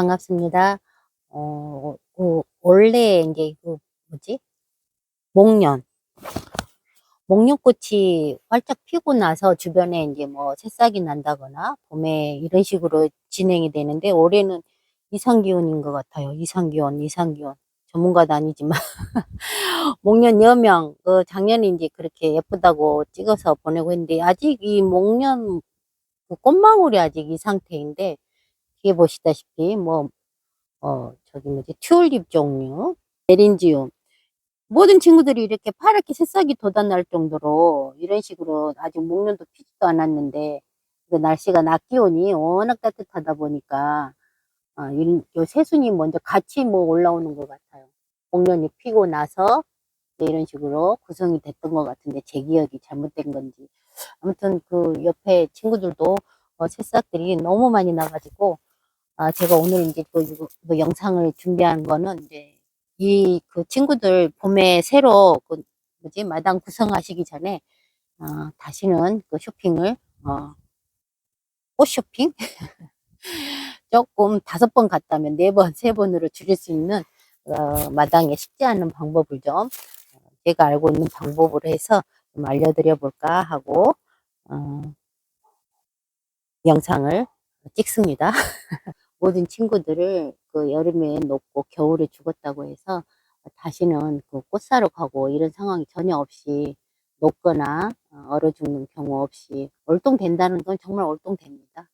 반갑습니다. 어, 그 원래 이제 그 뭐지? 목련. 목련꽃이 활짝 피고 나서 주변에 이제 뭐 새싹이 난다거나 봄에 이런 식으로 진행이 되는데 올해는 이상기온인 것 같아요. 이상기온, 이상기온. 전문가도 아니지만 목련 여명 그 작년에 이제 그렇게 예쁘다고 찍어서 보내고 했는데 아직 이 목련 그 꽃망울이 아직 이 상태인데 뒤에 보시다시피 뭐 어, 저기 뭐지, 튤립 종류, 에린지움. 모든 친구들이 이렇게 파랗게 새싹이 돋아날 정도로 이런 식으로 아직 목련도 피지도 않았는데, 그 날씨가 낮 기온이 워낙 따뜻하다 보니까, 아, 이, 요 새순이 먼저 같이 뭐 올라오는 것 같아요. 목련이 피고 나서 이런 식으로 구성이 됐던 것 같은데, 제 기억이 잘못된 건지. 아무튼 그 옆에 친구들도 어, 새싹들이 너무 많이 나가지고, 아, 제가 오늘 이제 그, 이거- 그 영상을 준비한 거는 이제 이 그 친구들 봄에 새로 그 뭐지 마당 구성하시기 전에 어, 다시는 그 쇼핑을 어, 꽃 쇼핑 조금 다섯 번 갔다면 네 번, 세 번으로 줄일 수 있는 어, 마당에 식재하는 방법을 좀 어, 제가 알고 있는 방법으로 해서 좀 알려드려 볼까 하고 어, 영상을 찍습니다. 모든 친구들을 그 여름에 녹고 겨울에 죽었다고 해서 다시는 그 꽃 사러 가고 이런 상황이 전혀 없이 녹거나 어, 얼어 죽는 경우 없이 월동된다는 건 정말 월동됩니다.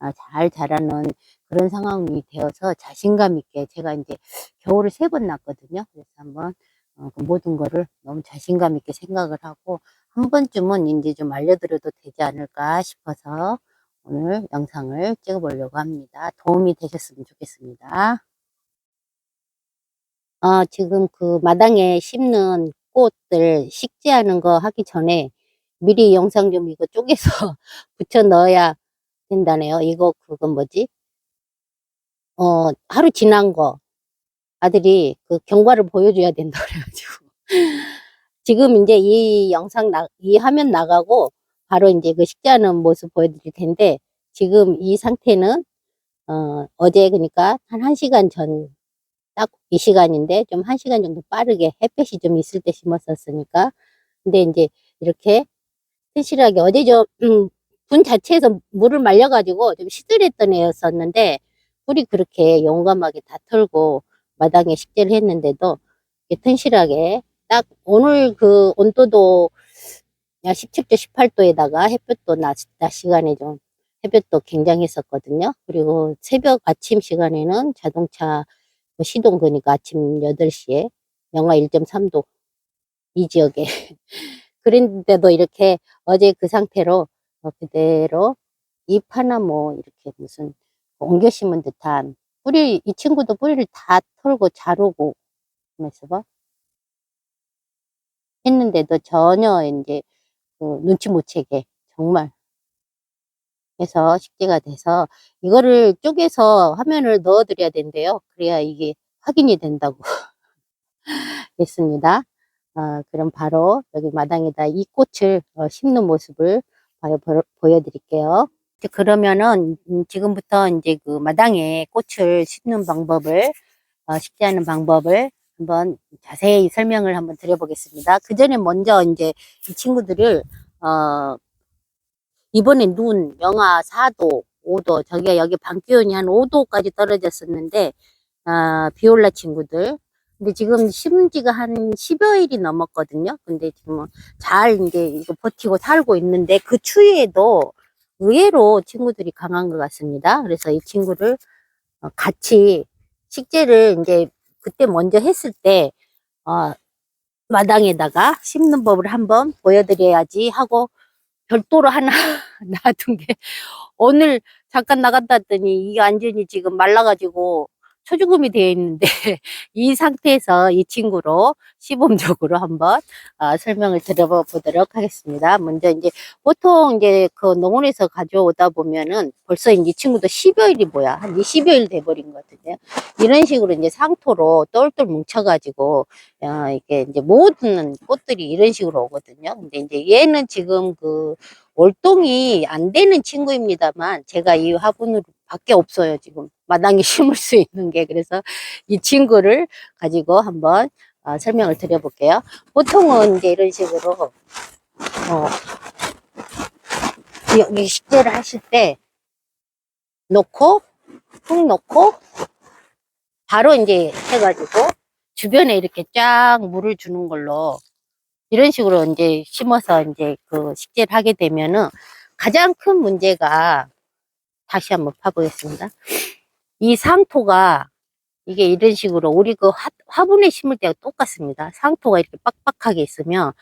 아, 잘 자라는 그런 상황이 되어서 자신감 있게 제가 이제 겨울을 세 번 났거든요. 그래서 한번 어, 그 모든 거를 너무 자신감 있게 생각을 하고 한 번쯤은 이제 좀 알려드려도 되지 않을까 싶어서 오늘 영상을 찍어보려고 합니다. 도움이 되셨으면 좋겠습니다. 아, 지금 그 마당에 심는 꽃들 식재하는 거 하기 전에 미리 영상 좀 이거 쪼개서 붙여 넣어야 된다네요. 이거 그건 뭐지? 어, 하루 지난 거 아들이 그 경과를 보여줘야 된다 그래가지고 지금 이제 이 영상 나, 이 화면 나가고 바로 이제 그 식재하는 모습 보여드릴 텐데 지금 이 상태는 어, 어제 그러니까 한 1시간 전 딱 이 시간인데 좀 1시간 정도 빠르게 햇볕이 좀 있을 때 심었었으니까. 근데 이제 이렇게 튼실하게 어제 저 음, 분 자체에서 물을 말려가지고 좀 시들했던 애였었는데 뿌리 그렇게 용감하게 다 털고 마당에 식재를 했는데도 튼실하게 딱 오늘 그 온도도 약 17도, 18도에다가 햇볕도 낮, 낮 시간에 좀 햇볕도 굉장했었거든요. 그리고 새벽 아침 시간에는 자동차 뭐 시동 거니까 아침 8시에 영하 1.3도 이 지역에 그런데도 이렇게 어제 그 상태로 어, 그대로 잎 하나 뭐 이렇게 무슨 옮겨 심은 듯한 뿌리 이 친구도 뿌리를 다 털고 자르고 하면서 봐 했는데도 전혀 이제 그 눈치 못 채게 정말 해서 식재가 돼서 이거를 쪼개서 화면을 넣어 드려야 된대요. 그래야 이게 확인이 된다고 했습니다. 어, 그럼 바로 여기 마당에다 이 꽃을 어, 심는 모습을 봐요, 보, 보여드릴게요. 이제 그러면은 음, 지금부터 이제 그 마당에 꽃을 심는 방법을 어, 식재하는 방법을 한번 자세히 설명을 한번 드려보겠습니다. 그 전에 먼저 이제 이 친구들을 어, 이번에 눈 영하 4도, 5도, 저기가 여기 밤 기온이 한 5도까지 떨어졌었는데 아, 비올라 친구들. 근데 지금 심은 지가 한 10여일이 넘었거든요. 근데 지금 뭐잘 이제 이거 버티고 살고 있는데 그 추위에도 의외로 친구들이 강한 것 같습니다. 그래서 이 친구를 어, 같이 식재를 이제 그때 먼저 했을 때, 어, 마당에다가 심는 법을 한번 보여드려야지 하고 별도로 하나 놔둔 게 오늘 잠깐 나갔다 왔더니 이게 완전히 지금 말라가지고 초주금이 되어 있는데 이 상태에서 이 친구로 시범적으로 한번 어, 설명을 드려보도록 하겠습니다. 먼저 이제 보통 이제 그 농원에서 가져오다 보면은 벌써 이 친구도 10여일이 뭐야 한 20여일 돼버린 거거든요. 이런 식으로 이제 상토로 똘똘 뭉쳐가지고 어, 이게 이제 모든 꽃들이 이런 식으로 오거든요. 근데 이제 얘는 지금 그 월동이 안 되는 친구입니다만 제가 이 화분으로 밖에 없어요 지금 마당에 심을 수 있는 게 그래서 이 친구를 가지고 한번 어, 설명을 드려볼게요. 보통은 이제 이런 식으로 어, 여기 식재를 하실 때 놓고 흙 놓고 바로 이제 해가지고 주변에 이렇게 쫙 물을 주는 걸로 이런 식으로 이제 심어서 이제 그 식재를 하게 되면은 가장 큰 문제가 다시 한번 파보겠습니다. 이 상토가 이게 이런 식으로 우리 그 화, 화분에 심을 때가 똑같습니다. 상토가 이렇게 빡빡하게 있으면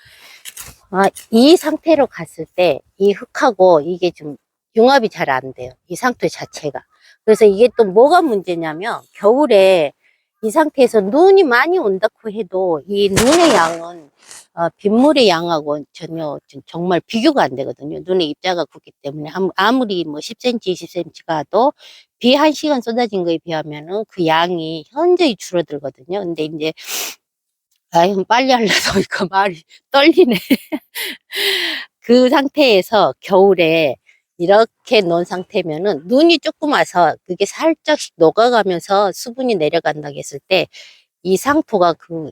아, 이 상태로 갔을 때 이 흙하고 이게 좀 융합이 잘 안 돼요. 이 상토 자체가. 그래서 이게 또 뭐가 문제냐면 겨울에 이 상태에서 눈이 많이 온다고 해도 이 눈의 양은 어, 빗물의 양하고 전혀 좀 정말 비교가 안 되거든요. 눈의 입자가 굳기 때문에 아무- 아무리 뭐 10cm, 20cm 가도 비 한 시간 쏟아진 거에 비하면은 그 양이 현저히 줄어들거든요. 근데 이제 아유 빨리 하려서 이거 말이 떨리네. 그 상태에서 겨울에 이렇게 놓은 상태면은 눈이 조금 와서 그게 살짝씩 녹아가면서 수분이 내려간다고 했을 때 이 상토가 그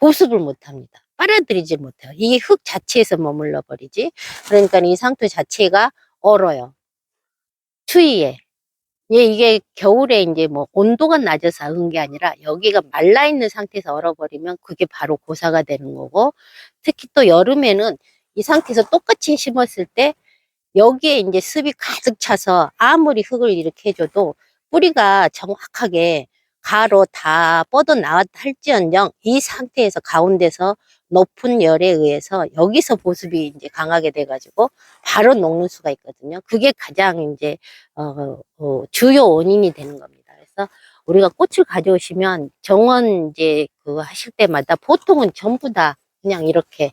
보습을 못 합니다. 빨아들이지 못해요. 이흙 자체에서 머물러 버리지. 그러니까 이 상토 자체가 얼어요. 추위에. 예, 이게 겨울에 이제 뭐 온도가 낮아서 그런 게 아니라 여기가 말라 있는 상태에서 얼어버리면 그게 바로 고사가 되는 거고 특히 또 여름에는 이 상태에서 똑같이 심었을 때 여기에 이제 습이 가득 차서 아무리 흙을 이렇게 해줘도 뿌리가 정확하게 가로 다 뻗어 나왔다 할지언정 이 상태에서 가운데서 높은 열에 의해서 여기서 보습이 이제 강하게 돼가지고 바로 녹는 수가 있거든요. 그게 가장 이제 어, 어, 주요 원인이 되는 겁니다. 그래서 우리가 꽃을 가져오시면 정원 이제 그 하실 때마다 보통은 전부 다 그냥 이렇게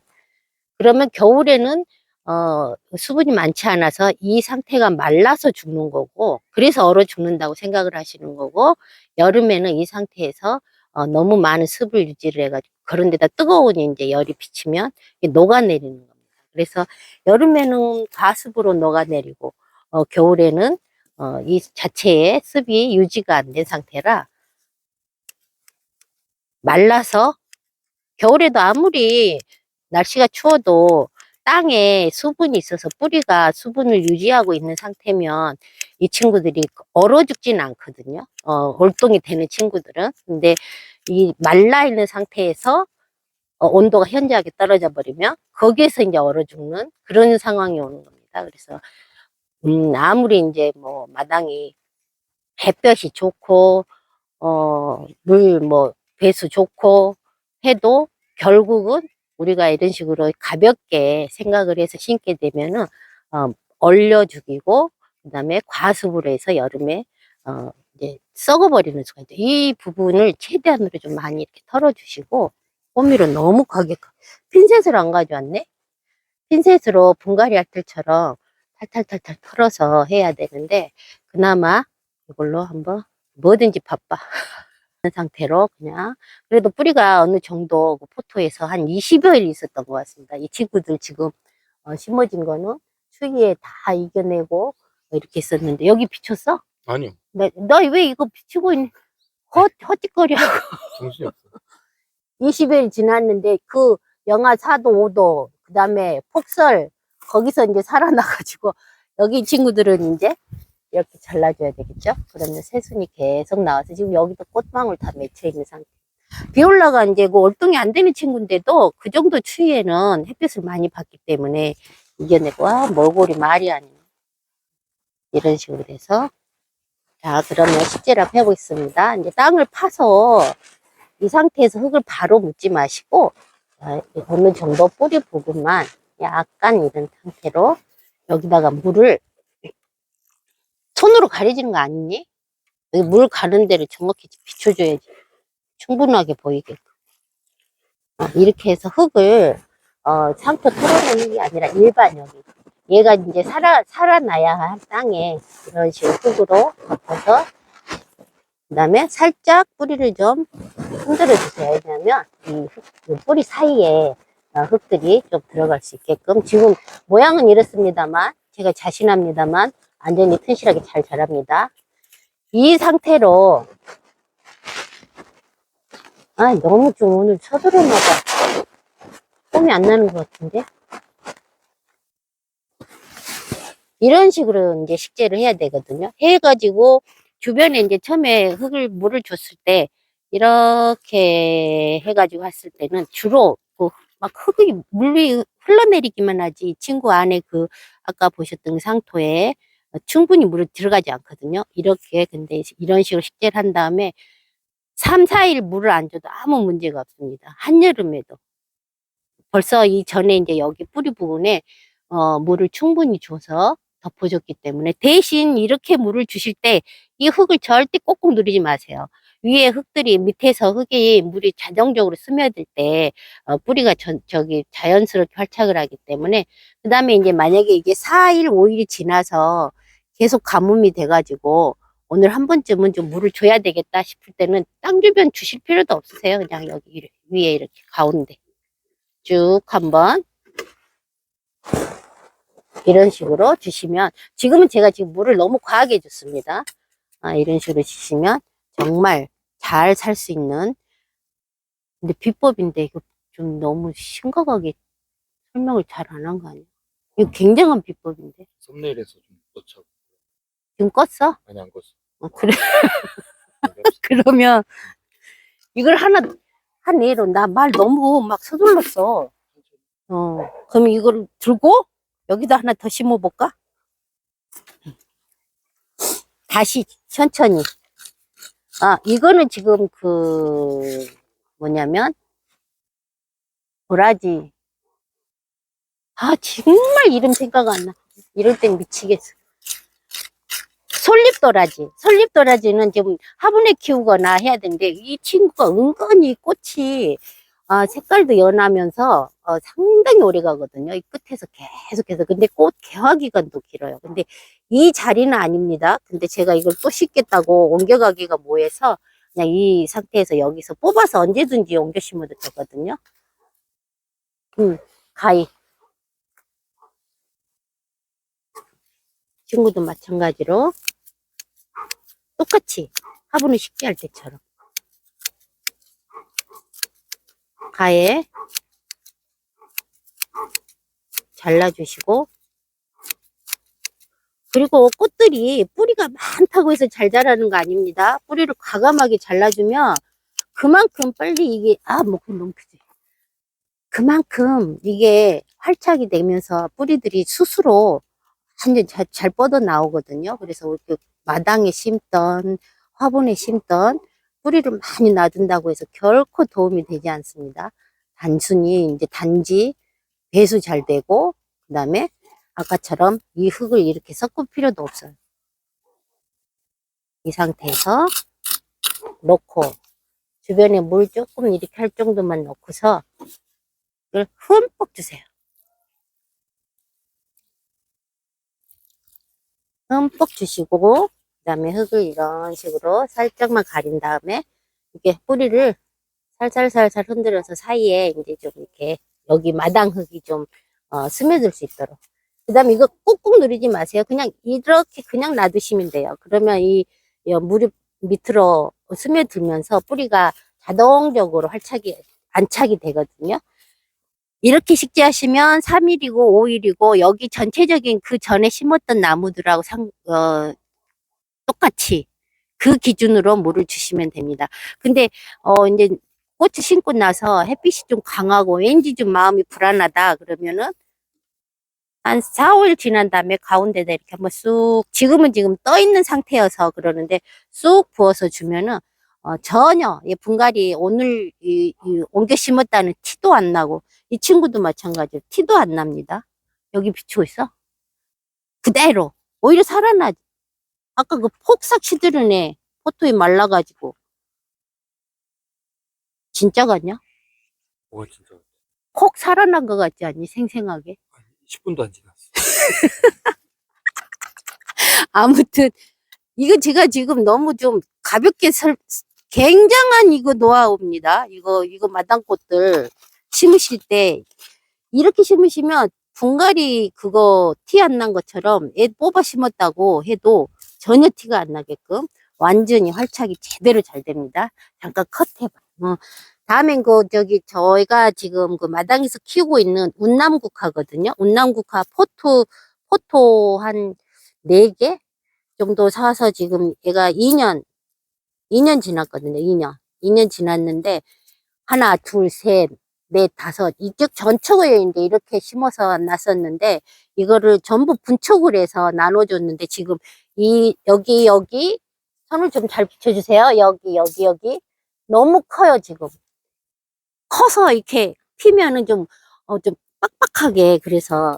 그러면 겨울에는 어, 수분이 많지 않아서 이 상태가 말라서 죽는 거고, 그래서 얼어 죽는다고 생각을 하시는 거고, 여름에는 이 상태에서 어, 너무 많은 습을 유지를 해가지고, 그런 데다 뜨거운 이제 열이 비치면 녹아내리는 겁니다. 그래서 여름에는 과습으로 녹아내리고, 어, 겨울에는 어, 이 자체의 습이 유지가 안 된 상태라 말라서 겨울에도 아무리 날씨가 추워도 땅에 수분이 있어서 뿌리가 수분을 유지하고 있는 상태면 이 친구들이 얼어 죽지는 않거든요. 어, 월동이 되는 친구들은. 근데 이 말라 있는 상태에서 어, 온도가 현저하게 떨어져 버리면 거기에서 이제 얼어 죽는 그런 상황이 오는 겁니다. 그래서 음, 아무리 이제 뭐 마당이 햇볕이 좋고 어, 물 뭐 배수 좋고 해도 결국은 우리가 이런 식으로 가볍게 생각을 해서 심게 되면은 어, 얼려 죽이고 그다음에 과습으로 해서 여름에 어, 이제 썩어버리는 수가 있죠. 이 부분을 최대한으로 좀 많이 이렇게 털어주시고 호미로 너무 가게 핀셋을 안 가져왔네. 핀셋으로 분갈이 할 때처럼 탈탈탈탈 털어서 해야 되는데 그나마 이걸로 한번 뭐든지 바빠. 상태로 그냥 그래도 뿌리가 어느 정도 그 포토에서 한 20여일 있었던 것 같습니다. 이 친구들 지금 어, 심어진 거는 추위에 다 이겨내고 이렇게 있었는데 여기 비쳤어? 아니요. 너왜 이거 비치고 있니? 헛, 헛짓거리하고 정신이 없어. 20일 지났는데 그 영하 4도 5도 그 다음에 폭설 거기서 이제 살아나가지고 여기 친구들은 이제 이렇게 잘라줘야 되겠죠? 그러면 새순이 계속 나와서 지금 여기도 꽃망울 다 맺혀 있는 상태. 비 올라가 이제 그 월동이 안 되는 친구인데도 그 정도 추위에는 햇빛을 많이 받기 때문에 이겨내고 와 몰골이 말이 아니네 이런 식으로 돼서. 자 그러면 식재랍 해보겠습니다. 이제 땅을 파서 이 상태에서 흙을 바로 묻지 마시고 어, 어느 정도 뿌리 부분만 약간 이런 상태로 여기다가 물을 손으로 가려지는 거 아니니? 물 가는 데를 정확히 비춰줘야지 충분하게 보이게끔 어, 이렇게 해서 흙을 어, 상토 털어내는 게 아니라 일반 여기 얘가 이제 살아, 살아나야 할 땅에 이런 식으로 흙으로 덮어서 그 다음에 살짝 뿌리를 좀 흔들어 주세요. 왜냐면 이, 흙- 이 뿌리 사이에 어, 흙들이 좀 들어갈 수 있게끔 지금 모양은 이렇습니다만 제가 자신합니다만 완전히 튼실하게 잘 자랍니다. 이 상태로 아 너무 좀 오늘 서두르나 봐. 폼이 안 나는 것 같은데 이런 식으로 이제 식재를 해야 되거든요. 해가지고 주변에 이제 처음에 흙을 물을 줬을 때 이렇게 해가지고 했을 때는 주로 그 막 흙이 물이 흘러내리기만 하지 이 친구 안에 그 아까 보셨던 그 상토에 충분히 물이 들어가지 않거든요. 이렇게 근데 이런 식으로 식재를 한 다음에 3, 4일 물을 안 줘도 아무 문제가 없습니다. 한여름에도. 벌써 이 전에 이제 여기 뿌리 부분에 어, 물을 충분히 줘서 덮어줬기 때문에 대신 이렇게 물을 주실 때 이 흙을 절대 꼭꼭 누르지 마세요. 위에 흙들이 밑에서 흙이 물이 자동적으로 스며들 때 어, 뿌리가 저, 저기 자연스럽게 활착을 하기 때문에 그 다음에 이제 만약에 이게 4일, 5일이 지나서 계속 가뭄이 돼가지고 오늘 한 번쯤은 좀 물을 줘야 되겠다 싶을 때는 땅 주변 주실 필요도 없으세요. 그냥 여기 위에 이렇게 가운데 쭉 한번 이런 식으로 주시면 지금은 제가 지금 물을 너무 과하게 줬습니다. 아, 이런 식으로 주시면 정말 잘 살 수 있는 근데 비법인데 이거 좀 너무 심각하게 설명을 잘 안 한 거 아니야? 이거 굉장한 비법인데 썸네일에서 좀 넣자고 지금 껐어? 많이 안 껐어. 어, 그래 그러면 이걸 하나 한 예로 나 말 너무 막 서둘렀어. 어 그럼 이걸 들고 여기다 하나 더 심어볼까? 다시 천천히. 아 이거는 지금 그 뭐냐면 도라지. 아 정말 이름 생각 안 나. 이럴 땐 미치겠어. 솔잎도라지. 솔잎도라지는 지금 화분에 키우거나 해야 되는데 이 친구가 은근히 꽃이 아, 색깔도 연하면서 어, 상당히 오래 가거든요. 이 끝에서 계속해서. 근데 꽃 개화 기간도 길어요. 근데 이 자리는 아닙니다. 근데 제가 이걸 또 심겠다고 옮겨가기가 뭐해서 그냥 이 상태에서 여기서 뽑아서 언제든지 옮겨 심어도 되거든요. 음, 가위. 친구도 마찬가지로 똑같이 화분을 쉽게 할 때처럼 가에 잘라주시고 그리고 꽃들이 뿌리가 많다고 해서 잘 자라는 거 아닙니다. 뿌리를 과감하게 잘라주면 그만큼 빨리 이게 아 목이 너무 크지. 그만큼 이게 활착이 되면서 뿌리들이 스스로 완전 잘, 잘 뻗어 나오거든요. 그래서 이렇게 마당에 심던 화분에 심던 뿌리를 많이 놔둔다고 해서 결코 도움이 되지 않습니다. 단순히 이제 단지 배수 잘 되고 그다음에 아까처럼 이 흙을 이렇게 섞을 필요도 없어요. 이 상태에서 넣고 주변에 물 조금 이렇게 할 정도만 넣고서 이걸 흠뻑 주세요. 흠뻑 주시고 그 다음에 흙을 이런 식으로 살짝만 가린 다음에 이렇게 뿌리를 살살살살 흔들어서 사이에 이제 좀 이렇게 여기 마당 흙이 좀 어, 스며들 수 있도록. 그 다음에 이거 꾹꾹 누르지 마세요. 그냥 이렇게 그냥 놔두시면 돼요. 그러면 이, 이 물이 밑으로 스며들면서 뿌리가 자동적으로 활착이 안착이 되거든요. 이렇게 식재하시면 3일이고 5일이고 여기 전체적인 그 전에 심었던 나무들하고 상, 어, 똑같이 그 기준으로 물을 주시면 됩니다. 근데 어 이제 꽃이 심고 나서 햇빛이 좀 강하고 왠지 좀 마음이 불안하다 그러면은 한 4, 5일 지난 다음에 가운데다 이렇게 한번 쑥 지금은 지금 떠 있는 상태여서 그러는데 쑥 부어서 주면은 어, 전혀 이 분갈이 오늘 이, 이 옮겨 심었다는 티도 안 나고 이 친구도 마찬가지로 티도 안 납니다. 여기 비추고 있어. 그대로 오히려 살아나지. 아까 그 폭삭 시들은 애 포토에 말라가지고 진짜 같냐? 뭐가 진짜 콕 살아난 것 같지 않니? 생생하게. 한 10분도 안 지났어. 아무튼 이거 제가 지금 너무 좀 가볍게 설 굉장한 이거 노하우입니다. 이거 이거 마당꽃들 심으실 때 이렇게 심으시면 분갈이 그거 티 안 난 것처럼 애 뽑아 심었다고 해도 전혀 티가 안 나게끔 완전히 활착이 제대로 잘 됩니다. 잠깐 컷 해봐. 어. 다음엔 그 저기 저희가 지금 그 마당에서 키우고 있는 운남국화거든요. 운남국화 포토 포토 한 네 개 정도 사서 지금 얘가 2년 2년 지났거든요. 2년 2년 지났는데 하나 둘셋 넷 다섯 이쪽 전축을 이제 이렇게 심어서 놨었는데 이거를 전부 분촉을 해서 나눠줬는데 지금 이 여기 여기 선을 좀 잘 붙여주세요. 여기 여기 여기 너무 커요 지금. 커서 이렇게 피면은 좀, 어, 좀 빡빡하게, 그래서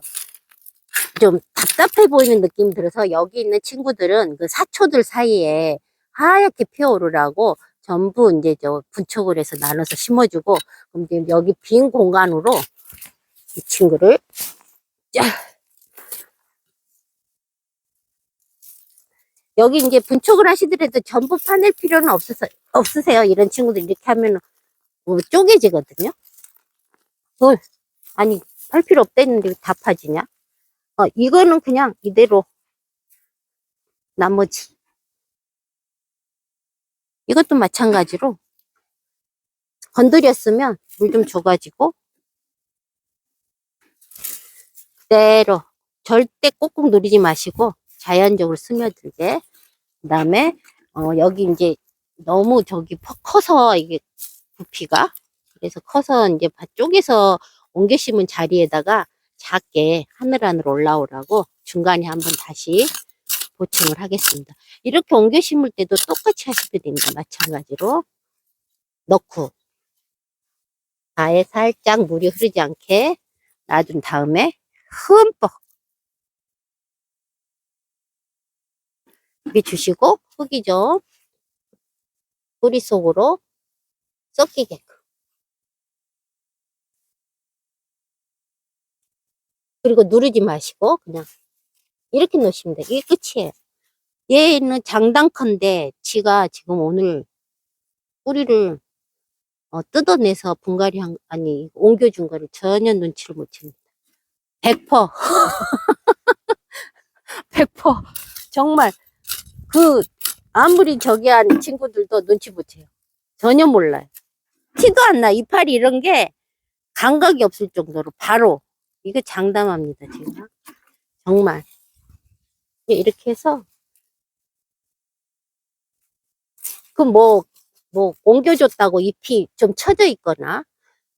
좀 답답해 보이는 느낌이 들어서 여기 있는 친구들은 그 사초들 사이에 하얗게 피어오르라고 전부 이제 저 분촉을 해서 나눠서 심어주고, 그럼 이제 여기 빈 공간으로 이 친구를 짜. 여기 이제 분촉을 하시더라도 전부 파낼 필요는 없으서, 없으세요. 이런 친구들 이렇게 하면 뭐 쪼개지거든요. 뭘 아니 팔 필요 없다 했는데 왜다 파지냐? 어 이거는 그냥 이대로 나머지 이것도 마찬가지로 건드렸으면 물 좀 줘가지고 그대로 절대 꼭꼭 누르지 마시고 자연적으로 스며들게 그 다음에 어 여기 이제 너무 저기 퍼- 커서 이게 부피가 그래서 커서 이제 밭 쪽에서 옮겨 심은 자리에다가 작게 하늘 안으로 올라오라고 중간에 한번 다시 보충을 하겠습니다. 이렇게 옮겨 심을 때도 똑같이 하셔도 됩니다. 마찬가지로 넣고 아예 살짝 물이 흐르지 않게 놔둔 다음에 흠뻑 이렇게 주시고 흙이 좀 뿌리 속으로 섞이게끔. 그리고 누르지 마시고 그냥 이렇게 넣으시면 돼요. 이게 끝이에요. 얘는 장단컨대 지가 지금 오늘 뿌리를 어, 뜯어내서 분갈이 한, 아니 옮겨준 거를 전혀 눈치를 못 챕니다. 100% 100% 정말 그 아무리 저기 한 친구들도 눈치 못 채요. 전혀 몰라요. 티도 안 나. 이파리 이런 게 감각이 없을 정도로 바로 이거 장담합니다. 제가 정말 이렇게 해서 그뭐뭐 옮겨줬다고 잎이 좀 처져 있거나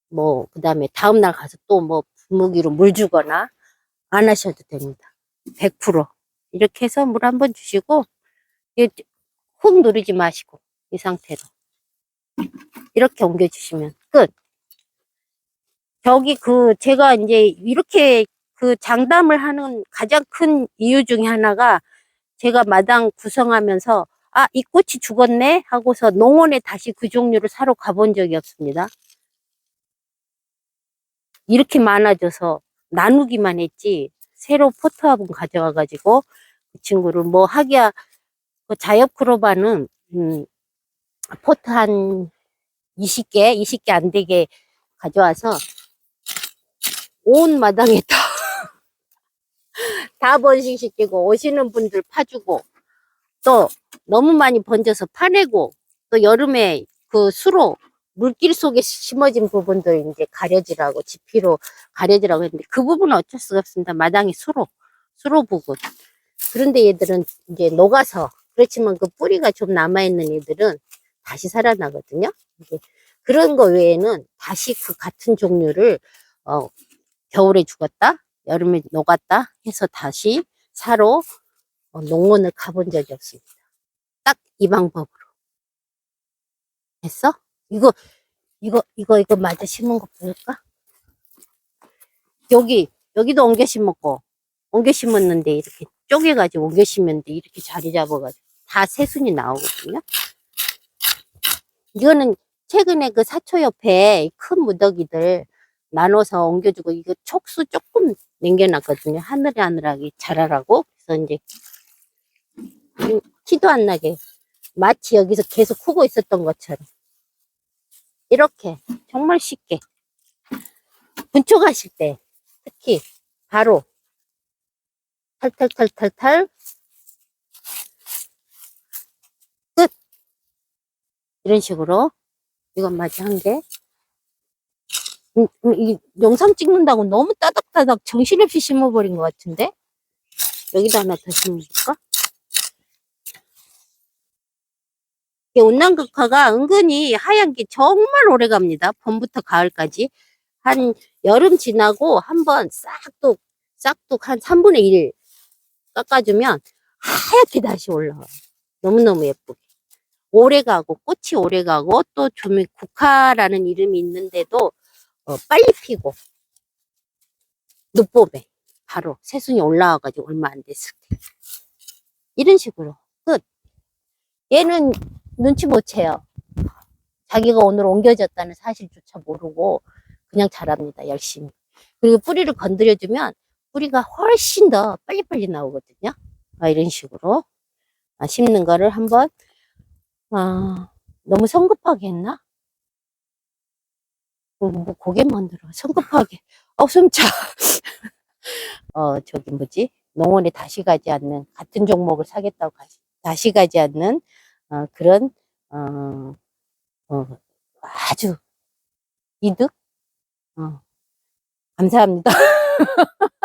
뭐 그다음에 다음 날 가서 또 뭐 분무기로 물 주거나 안 하셔도 됩니다. 100% 이렇게 해서 물 한 번 주시고 이훅 누르지 마시고 이 상태로 이렇게 옮겨주시면 끝. 저기 그 제가 이제 이렇게 그 장담을 하는 가장 큰 이유 중에 하나가 제가 마당 구성하면서 아, 이 꽃이 죽었네 하고서 농원에 다시 그 종류를 사러 가본 적이 없습니다. 이렇게 많아져서 나누기만 했지 새로 포트화분 가져와가지고 그 친구를 뭐 하기야 그 자엽 크로바는 음, 포트 한 20개, 20개 안 되게 가져와서 온 마당에 다, 다 번식시키고 오시는 분들 파주고 또 너무 많이 번져서 파내고 또 여름에 그 수로 물길 속에 심어진 부분들 이제 가려지라고 지피로 가려지라고 했는데 그 부분은 어쩔 수가 없습니다. 마당이 수로 수로 부분. 그런데 얘들은 이제 녹아서 그렇지만 그 뿌리가 좀 남아 있는 애들은 다시 살아나거든요. 그런 거 외에는 다시 그 같은 종류를 어, 겨울에 죽었다, 여름에 녹았다 해서 다시 사러 어, 농원을 가본 적이 없습니다. 딱 이 방법으로. 됐어? 이거, 이거, 이거, 이거 맞아 심은 거 보일까? 여기, 여기도 옮겨 심었고, 옮겨 심었는데 이렇게 쪼개가지고 옮겨 심었는데 이렇게 자리 잡아가지고 다 새순이 나오거든요. 이거는 최근에 그 사초 옆에 큰 무더기들 나눠서 옮겨주고 이거 촉수 조금 남겨놨거든요. 하늘하늘하게 자라라고. 그래서 이제 음, 티도 안 나게 마치 여기서 계속 크고 있었던 것처럼 이렇게 정말 쉽게 분촉하실 때 특히 바로 탈탈탈탈탈 끝 이런 식으로 이건 마저 한 개. 음, 음, 이 영상 찍는다고 너무 따닥따닥 정신없이 심어버린 것 같은데 여기다 하나 더? 이 온난극화가 은근히 하얀 게 정말 오래 갑니다. 봄부터 가을까지. 한 여름 지나고 한번 싹둑, 싹둑 한 3분의 1 깎아주면 하얗게 다시 올라와요. 너무너무 예쁘게. 오래 가고, 꽃이 오래 가고, 또 조미 국화라는 이름이 있는데도 어, 빨리 피고, 늦봄에 바로 새순이 올라와가지고 얼마 안 됐을 때. 이런 식으로 끝. 얘는 눈치 못 채요. 자기가 오늘 옮겨졌다는 사실조차 모르고 그냥 자랍니다. 열심히. 그리고 뿌리를 건드려주면 뿌리가 훨씬 더 빨리빨리 나오거든요. 아, 이런 식으로 아, 심는 거를 한번 아, 너무 성급하게 했나? 어, 뭐 고개 만 들어. 성급하게. 어 숨차. 어 저기 뭐지? 농원에 다시 가지 않는 같은 종목을 사겠다고 가시, 다시 가지 않는 어, 그런 어, 어, 아주 이득? 어, 감사합니다.